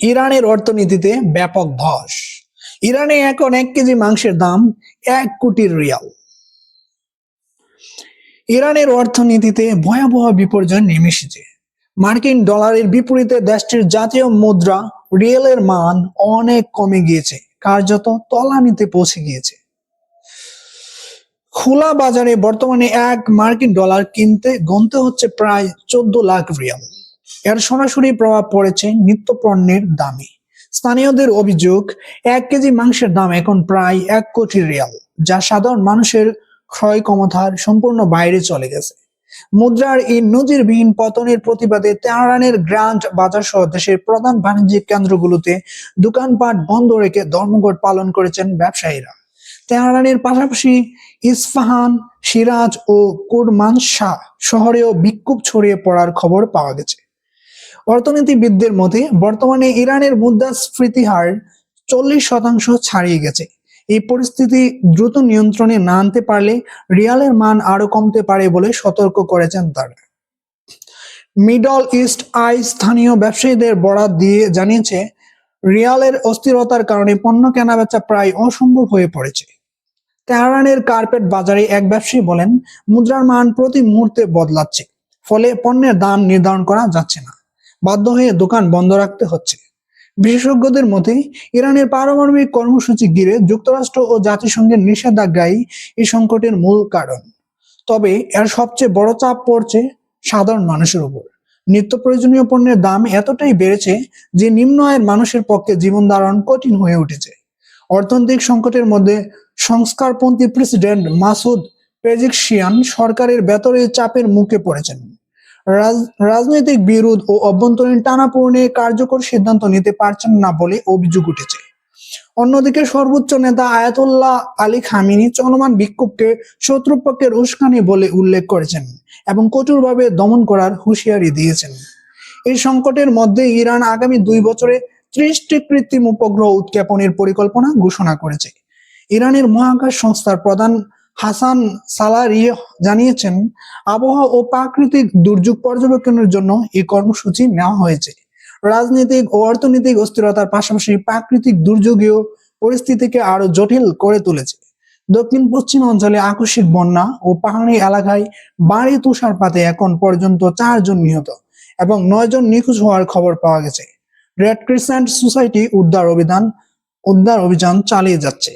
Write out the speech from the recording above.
ইরানের অর্থনীতিতে ব্যাপক ধস। ইরানে এখন এক কেজি মাংসের দাম এক কোটি রিয়াল। ইরানের অর্থনীতিতে ভয়াবহ বিপর্যয় নেমে এসেছে মার্কিন ডলারের বিপরীতে দেশটির জাতীয় মুদ্রা রিয়েলের মান অনেক কমে গিয়েছে, কার্যত তলানিতে পৌঁছে গিয়েছে। খোলা বাজারে বর্তমানে এক মার্কিন ডলার কিনতে গনতে হচ্ছে প্রায় চোদ্দ লাখ রিয়াল। এর সরাসরি প্রভাব পড়েছে নিত্য পণ্যের দামে। স্থানীয়দের অভিযোগ, এক কেজি মাংসের দাম এখন প্রায় এক কোটি রিয়াল, যা সাধারণ মানুষের ক্রয় ক্ষমতার সম্পূর্ণ বাইরে চলে গেছে। মুদ্রার এই নজিরবিহীন পতনের প্রতিবাদে তেহরানের গ্র্যান্ড বাজার সহ দেশের প্রধান বাণিজ্যিক কেন্দ্রগুলোতে দোকানপাট বন্ধ রেখে ধর্মঘট পালন করেছেন ব্যবসায়ীরা। তেহরানের পাশাপাশি ইস্পাহান, সিরাজ ও কুরমানশাহ শহরেও বিক্ষোভ ছড়িয়ে পড়ার খবর পাওয়া গেছে। অর্থনীতিবিদদের মতে, বর্তমানে ইরানের মুদ্রাস্ফীতি হার চল্লিশ শতাংশ ছাড়িয়ে গেছে। এই পরিস্থিতি দ্রুত নিয়ন্ত্রণে না আনতে পারলে রিয়ালের মান আরও কমতে পারে বলে সতর্ক করেছেন তারা। মিডল ইস্ট আই স্থানীয় ব্যবসায়ীদের বরাত দিয়ে জানিয়েছে, রিয়ালের অস্থিরতার কারণে পণ্য কেনাবেচা প্রায় অসম্ভব হয়ে পড়েছে। তেহরানের কার্পেট বাজারে এক ব্যবসায়ী বলেন, মুদ্রার মান প্রতি মুহূর্তে বদলাচ্ছে, ফলে পণ্যের দাম নির্ধারণ করা যাচ্ছে না। বাধ্য হয়ে দোকান বন্ধ রাখতে হচ্ছে। বিশেষজ্ঞদের মতে, ইরানের পারমাণবিক কর্মসূচি ঘিরে যুক্তরাষ্ট্র ও জাতিসংঘের নিষেধাজ্ঞাই এই সংকটের মূল কারণ। তবে এর সবচেয়ে বড় চাপ পড়ছে সাধারণ মানুষের উপর। নিত্য প্রয়োজনীয় পণ্যের দাম এতটাই বেড়েছে যে নিম্ন আয়ের মানুষের পক্ষে জীবন ধারণ কঠিন হয়ে উঠেছে। অর্থনৈতিক সংকটের মধ্যে সংস্কারপন্থী প্রেসিডেন্ট মাসুদ পেজিকশিয়ান সরকারের বেতনের চাপের মুখে পড়েছেন। রাজনৈতিক বিরোধ ও অভ্যন্তরীণ টানাপোড়েনে কার্যকর সিদ্ধান্ত নিতে পারছেন না বলে অভিযোগ উঠেছে। অন্যদিকে সর্বোচ্চ নেতা আয়াতুল্লাহ আলী খামিনি চলমান বিক্ষোভকে শত্রুপক্ষের উস্কানি বলে উল্লেখ করেছেন এবং কঠোরভাবে দমন করার হুঁশিয়ারি দিয়েছেন। এই সংকটের মধ্যে ইরান আগামী দুই বছরে ত্রিশটি কৃত্রিম উপগ্রহ উৎক্ষেপণের পরিকল্পনা ঘোষণা করেছে। ইরানের মহাকাশ সংস্থার প্রধান হাসান সালারি জানিয়েছেন, আবহাওয়া ও প্রাকৃতিক দুর্যোগ পর্যবেক্ষণের জন্য এই কর্মসূচি নেওয়া হয়েছে। রাজনৈতিক ও অর্থনৈতিক অস্থিরতার পাশাপাশি প্রাকৃতিক দুর্যোগীয় পরিস্থিতিকে আরও জটিল করে তুলেছে। দক্ষিণ পশ্চিম অঞ্চলে আকস্মিক বন্যা ও পাহাড়ি এলাকায় বাড়ি তুষারপাতে এখন পর্যন্ত চারজন নিহত এবং নয়জন নিখোঁজ হওয়ার খবর পাওয়া গেছে। রেড ক্রিসেন্ট সোসাইটি উদ্ধার অভিযান উদ্ধার অভিযান চালিয়ে যাচ্ছে।